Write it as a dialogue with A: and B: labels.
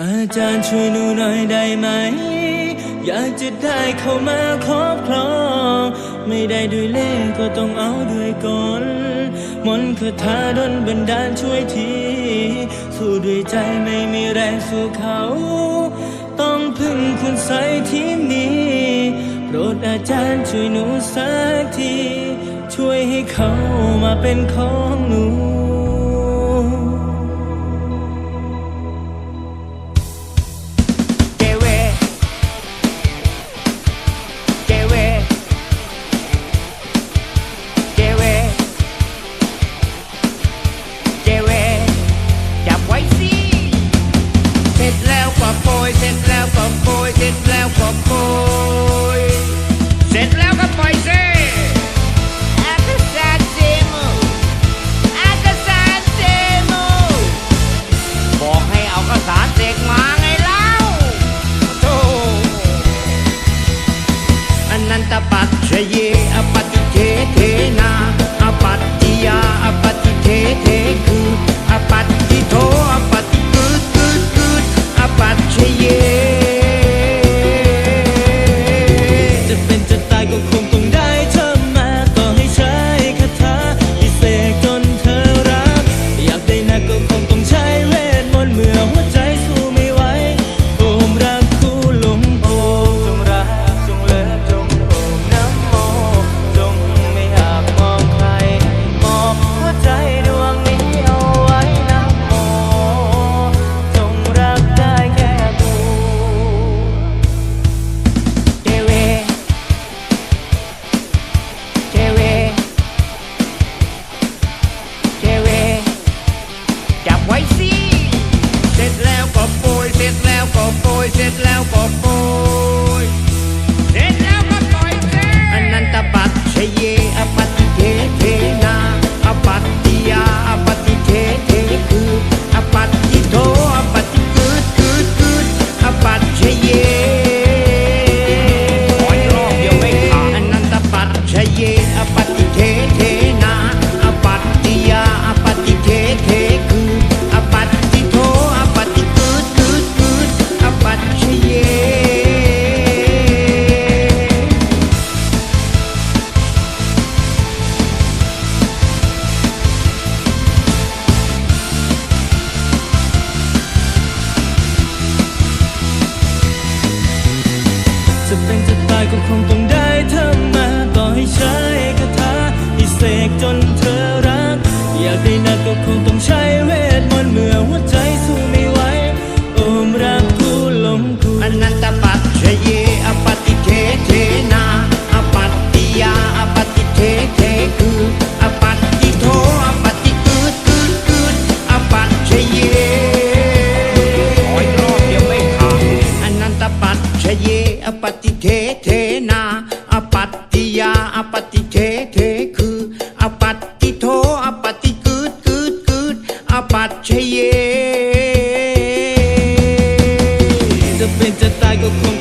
A: อาจารย์ช่วยหนูหน่อยได้ไหม อยากจะได้เข้ามาครอบครอง ไม่ได้ด้วยเล่ห์ก็ต้องเอาด้วยกลมนต์คาถาดนบันดาลช่วยที สู้ด้วยใจไม่มีแรงสู้เขา ต้องพึ่งคุณใสที่มีโปรดอาจารย์ช่วยหนูสักที ช่วยให้เขามาเป็นของหนู
B: รยเสร็จแล้วก็โปรยเสร็จแล้วก็ปล่อยสิอากาศาเซมูอากาศาเซมูบอกให้เอากระสารเสกมาไงเล่าโธ่อนันตปัจเชเยอปฏิเทเทนาอปัตติยาอปฏิเทเทคืออปัต
A: ไว้สิ เส
B: ร็จแล้วก็โปรยเสร็จแล้วก็โปรยเสร็จแล้วก็โปรย จะ
A: เป็นจะตายก็คงต้องได้เธอมาต่อให้ใช้คาถาพิเสก
B: จน เช